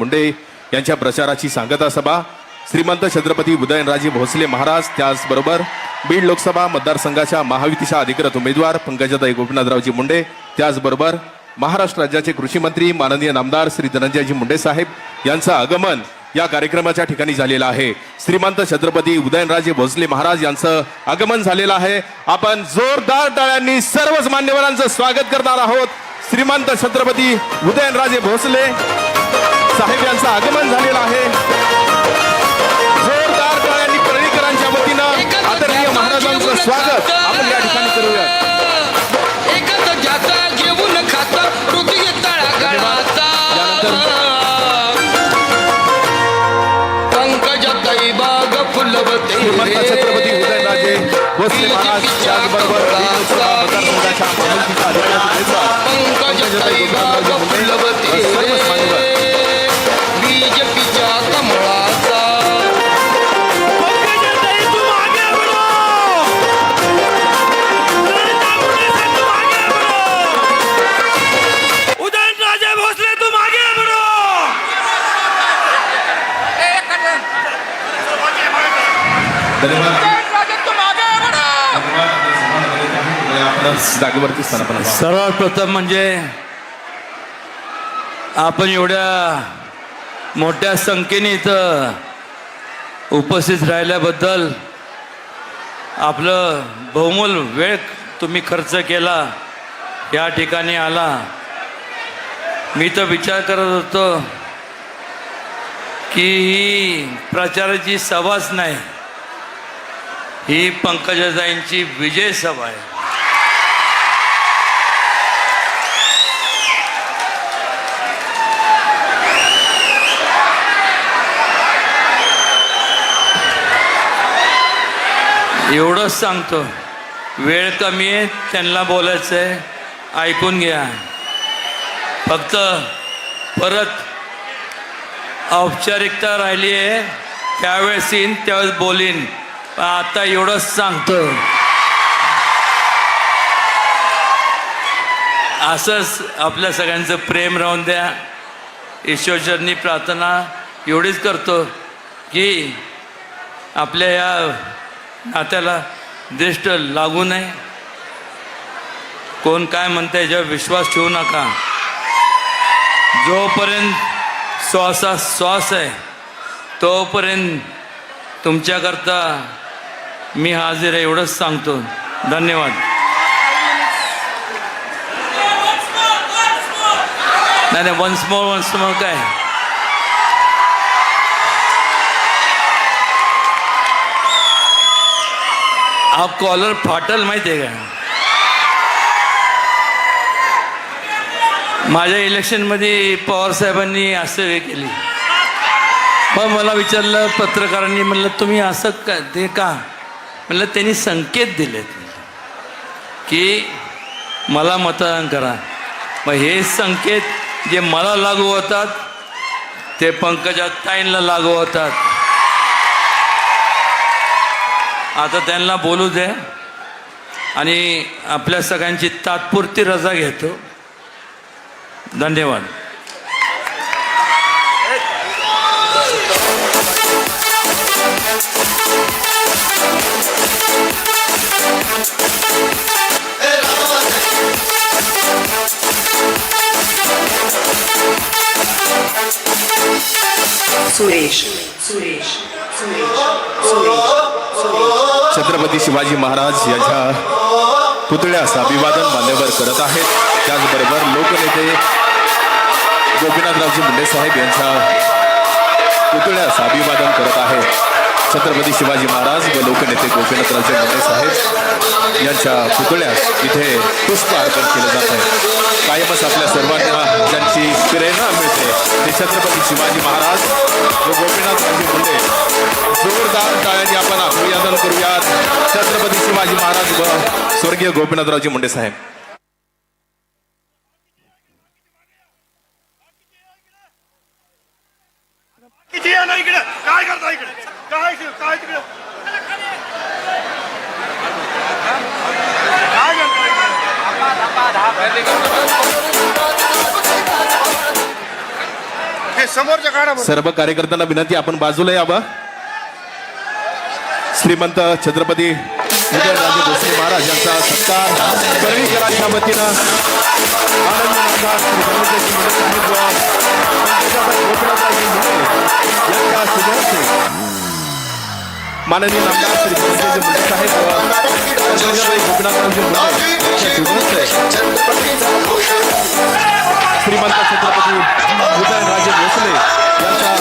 मुंडे यांच्या प्रचाराची सांगता सभा. श्रीमंत छत्रपती उदयनराजे भोसले महाराज त्याचबरोबर बीड लोकसभा मतदारसंघाच्या महायुतीच्या अधिकृत उमेदवार पंकजाताई गोपीनाथरावजी मुंडे त्याचबरोबर महाराष्ट्र राज्याचे कृषी मंत्री माननीय नामदार श्री धनंजयजी मुंडे साहेब यांचं आगमन या कार्यक्रमाच्या ठिकाणी झालेलं आहे. श्रीमंत छत्रपती उदयनराजे भोसले महाराज यांचं आगमन झालेलं आहे. आपण जोरदार टाळ्यांनी सर्वच मान्यवरांचं स्वागत करणार आहोत. श्रीमंत छत्रपती उदयनराजे भोसले साहेब यांचं आगमन झालेलं आहे. जोरदार टाळ्यांनी परळीकरांच्या वतीनं आदरणीय महाराजांचं स्वागत. आपण या ठिकाणी करूया पंकजाताई बाग फुलवते. श्रीमंत छत्रपती उदयनराजे भोसले महाराज त्याचबरोबर सर्वात प्रथम म्हणजे आपण एवढ्या मोठ्या संख्येने इथं उपस्थित राहिल्याबद्दल आपलं बहुमूल वेळ तुम्ही खर्च केला या ठिकाणी आला. मी तर विचार करत होतो की ही प्रचाराची सभाच नाही. ही पंकजाताईंची विजय सभा आहे. एवढंच सांगतो. वेळ कमी आहे त्यांना बोलायचं आहे ऐकून घ्या. फक्त परत औपचारिकता राहिली आहे. त्यावेळेस येईन त्यावेळेस बोलीन. आता एवढंच सांगतो. असंच आपल्या सगळ्यांचं प्रेम राहून द्या. ईश्वरचरणी प्रार्थना एवढीच करतो की आपल्या या नात्याला दृष्ट लागू नये. कोण काय म्हणतं याच्यावर विश्वास ठेवू नका. जोपर्यंत श्वासा श्वास आहे तोपर्यंत तुमच्याकरता मी हाजीर आहे एवढंच सांगतो. धन्यवाद. नाही नाही वन्स मोर वन्स मोर काय? हा कॉलर फाटल माहिती आहे का? माझ्या इलेक्शनमध्ये पवार साहेबांनी असं हे केली. मग मला विचारलं पत्रकारांनी म्हणलं तुम्ही असं का ते का? म्हणलं त्यांनी संकेत दिलेत. की मला मतदान करा. मग हे संकेत जे मला लागू होतात ते पंकजा ताईंना लागू होतात. आता त्यांना बोलू द्या. आणि आपल्या सगळ्यांची तात्पुरती रजा घेतो. धन्यवाद. सुरेश. सुरेश. सुरेश सुरेश छत्रपती शिवाजी महाराज यांच्या पुतळ्यास अभिवादन मान्यवर करत आहेत. त्याचबरोबर लोकनेते गोपीनाथरावजी मुंडे साहेब यांच्या पुतळ्यास अभिवादन करत आहेत. छत्रपती शिवाजी महाराज व लोकनेते गोपीनाथरावचे मुंडे साहेब यांच्या पुतळ्यास इथे पुष्प अर्पण केलं जात आहे. कायमच आपल्या सर्वांना ज्यांची प्रेरणा मिळते ते छत्रपती शिवाजी महाराज व गोपीनाथरावजी मुंडे. जोरदार टाळ्यांनी आपण अभिवादन करूयात. छत्रपती शिवाजी महाराज व स्वर्गीय गोपीनाथरावजी मुंडे साहेब. किती आहे ना इकडे. काय करता इकडे? काय काय तिकडे? काय करता हे समोरच्या काढा सर्व कार्यकर्त्यांना विनंती आपण बाजूला यावं. श्रीमंत छत्रपती उदयनराजे भोसले महाराज यांचा सत्कार करवीकरांच्या वतीनं आनंद नाथा श्री माननीय नामदार श्री मुंडे साहेब गोपीनाथरावजी मुंडे श्रीमंत छत्रपती उदयनराजे भोसले